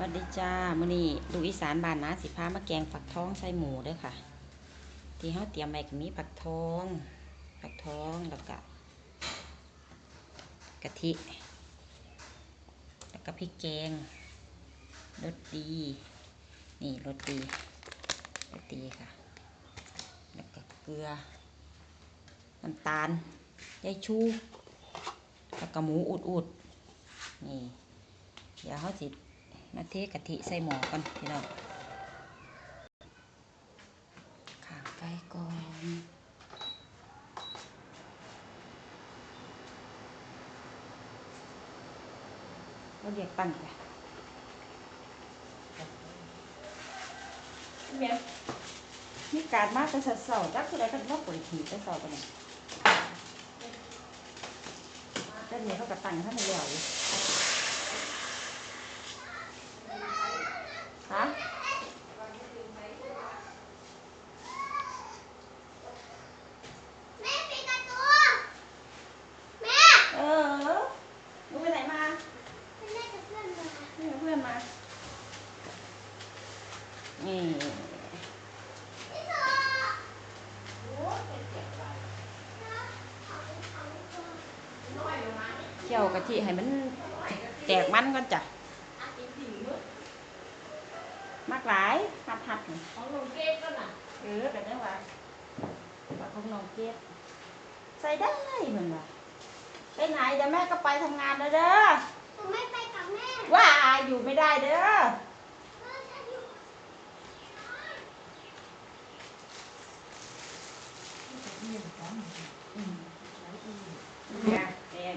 สวัสดีจ้ามื้อนี้ลูกอีสานบ้านนาสิพามาแกงฝักทองใส่หมูเด้อค่ะ ที่เฮาเตรียมไว้ก็มีฝักทองฝักทองแล้วก็กะทิ แล้วก็พริกแกงรสดี นี่รสดีรสดีค่ะ แล้วก็เกลือน้ำตาลยายชู แล้วก็หมูอุดๆนี่ เดี๋ยวเขาสิ มาเทกะทิใส่หม้อก่อนพี่น้องข้างไฟก่อนเราเรียกตั้งไปเมียมีการมาแต่เสาๆจักคืออะไรกันว่าปวดหีแต่เสาไปเนี่ยแต่เนี่ยเขาก็ตั้งท่านในเหลียวอยู่ ฮะเออมึงไปไหนมานี่กับเพื่อนมา นี่ ที่ให้มันแตกมันก่อนจ้ะมากหลายหัดหัดของลงเกตก็น่ะเออเป็นได้ว่าว่าของน้องเกดใส่ได้เหมือนว่าไปไหนเดี๋ยวแม่ก็ไปทำงานแล้วเด้อไม่ไปกับแม่ว่าอยู่ไม่ได้เด้อเนี่ยแดง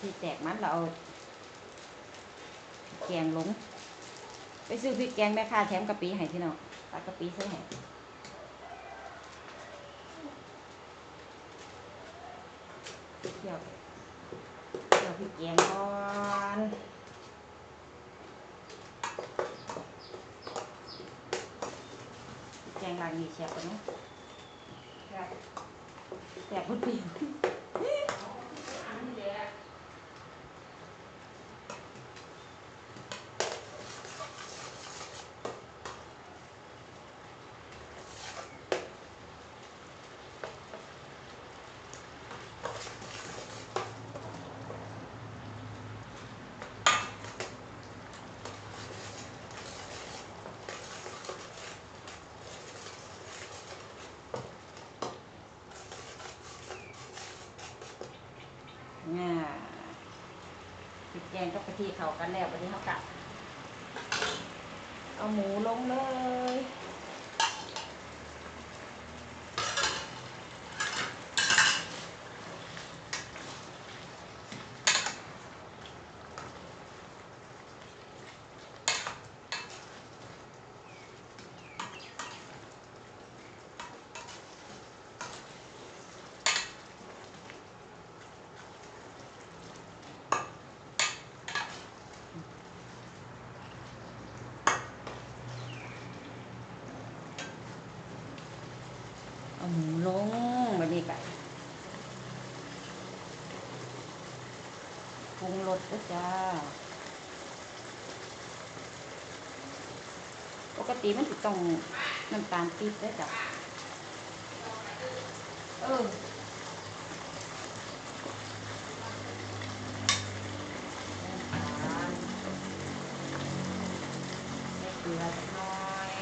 ที่แตกมันเราเอาแกงลง ไปซื้อพริกแกงแม่ค้าแถมกะปิให้พี่น้องตักกะปิใส่ให้เดี๋ยวเดี๋ยวพริกแกงก่อนพริกแกงลางนี้แซ่บปะเนาะแซ่บแซ่บพุดปีอ่าพริกแก งกับกะทิเข้ากันแล้ววันนี้เขากะเอาหมูลงเลย เอาหมูลงแบบนี้กัน ปรุงรสด้วยจ้า ปกติมันจะต้องน้ำตาลปี๊บด้วยจ้ะเออน้ำตาลใส่เกลือสักน่อย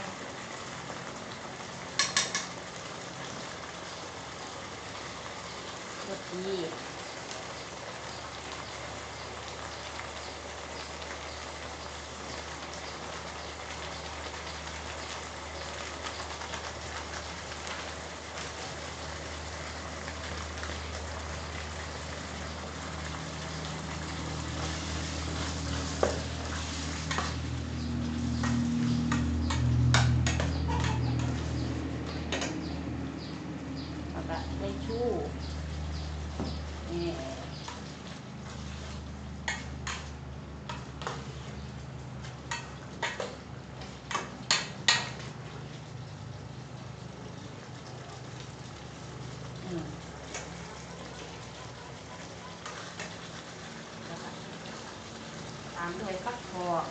รสดี ทิชชู่นี่ตามด้วยฟักทอง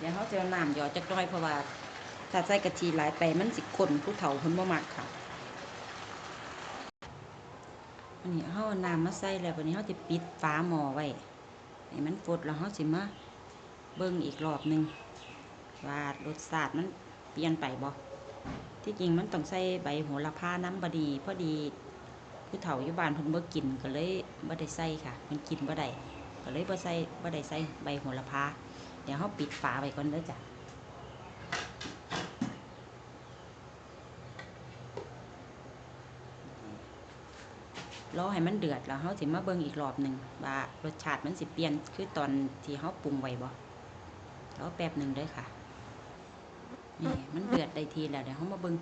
เดี๋ยวเขาจะน้ำหยอดจักหน้อยเพราะว่าถ้าใส่กะทิหลายไปมันสิขนผู้เฒ่าเพิ่นบ่มักค่ะอันนี้เฮาน้ำมาใส่แล้ววันนี้เฮาจะปิดฝาหม้อไว้ให้มันฟดแล้วเฮาสิมาเบิ่งอีกรอบหนึ่งว่ารสชาติมันเปลี่ยนไปบ่ที่จริงมันต้องใส่ใบโหระพาน้ำบดีพอดีผู้เฒ่าอยู่บ้านเพิ่นบ่กินก็เลยบ่ได้ใส่ค่ะเพิ่นกินบ่ได้ก็เลยบ่ใส่บ่ได้ใส่ใบโหระพา เดี๋ยวเฮาปิดฝาไว้ก่อนเด้อจ้ะรอให้มันเดือดแล้วเราสิมาเบิ่งอีกรอบหนึ่งว่ารสชาติมันสิเปลี่ยนคือตอนที่เราปรุงไว้บ่รอแป๊บหนึ่งด้อค่ะนี่มันเดือดได้ทีแล้วเดี๋ยวเรามาเบิ่ง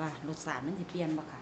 ว่ารสชาติมันสิเปลี่ยนบ่ค่ะ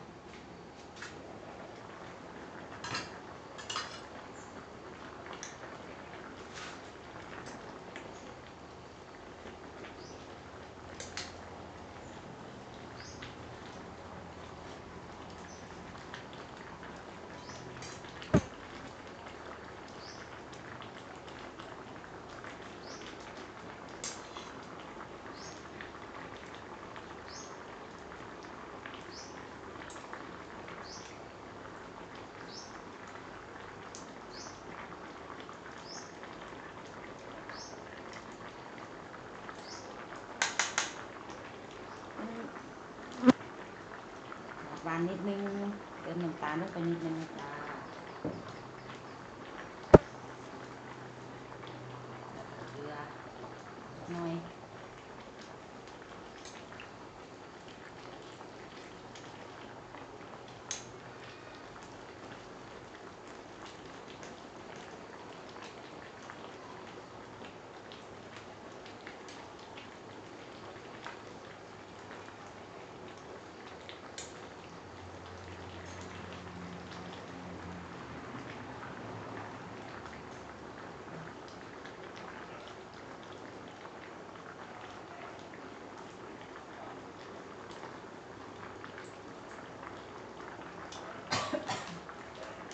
าลนิดนึงเติมน้ำตาลลงไปนิดนึงนะจ้าแล้วก็เกลือหน่อย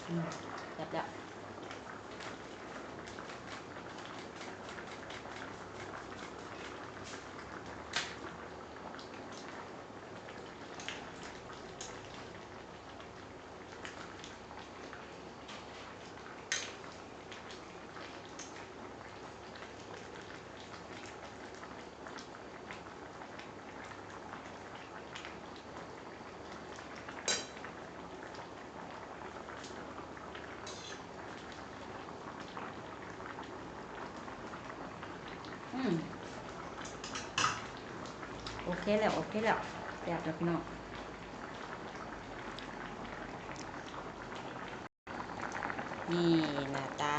อืมจับแล้วอืม โอเคแล้วโอเคแล้วแซ่บแล้วพี่น้องนี่หน้าตา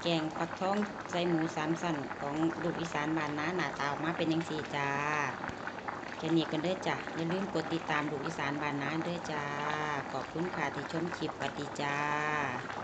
แกงฟักทองใส่หมูสามสันของลูกอีสานบ้านนาหน้าตาออกมาเป็นยังสี่จ้าแค่นี้กันเด้อจ้ะอย่าลืมกดติดตามลูกอีสานบ้านนาเด้อจ้าขอบคุณค่ะที่ชมคลิปสวัสดีจ้า